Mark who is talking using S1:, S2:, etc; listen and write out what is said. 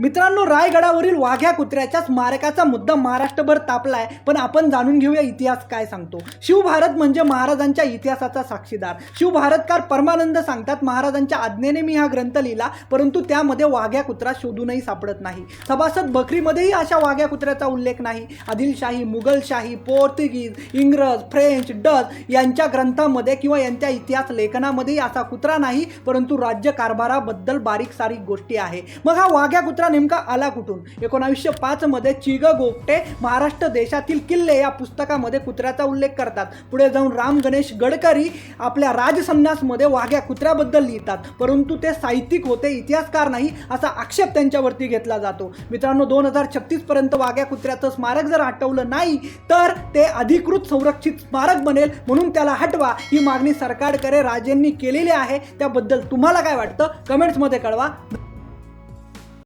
S1: मित्रांनो रायगडावरील वाघ्या कुत्र्याच्या स्मारकाचा मुद्दा महाराष्ट्रभर तापलाय पण आपण जाणून घेऊया इतिहास काय सांगतो. शिवभारत म्हणजे महाराजांच्या इतिहासाचा साक्षीदार. शिवभारतकार परमानंद सांगतात महाराजांच्या आज्ञेने मी हा ग्रंथ लिहिला परंतु त्यामध्ये वाघ्या कुत्रा शोधूनही सापडत नाही. सभासद बकरीमध्येही अशा वाघ्या कुत्र्याचा उल्लेख नाही. आदिलशाही मुघलशाही पोर्तुगीज इंग्रज फ्रेंच डच यांच्या ग्रंथामध्ये किंवा यांच्या इतिहास लेखनामध्येही असा कुत्रा नाही परंतु राज्य कारभाराबद्दल बारीक सारीक गोष्टी आहे. मग हा वाघ्या कुत्रा नेमका आला कुठून? एकोणावीसशे पाच मध्ये चिग गोपटे महाराष्ट्र देशातील किल्ले या पुस्तकामध्ये कुत्र्याचा उल्लेख करतात. पुढे जाऊन राम गणेश गडकरी आपल्या राजसन्यासमध्ये वाघ्या कुत्र्याबद्दल लिहितात. परंतु ते साहित्यिक होते इतिहासकार नाही असा आक्षेप त्यांच्यावरती घेतला जातो. मित्रांनो दोन हजार छत्तीसपर्यंत वाघ्या कुत्र्याचं स्मारक जर हटवलं नाही तर ते अधिकृत संरक्षित स्मारक बनेल म्हणून त्याला हटवा ही मागणी सरकारकडे राजेंनी केलेली आहे. त्याबद्दल तुम्हाला काय वाटतं? कमेंट्समध्ये कळवा.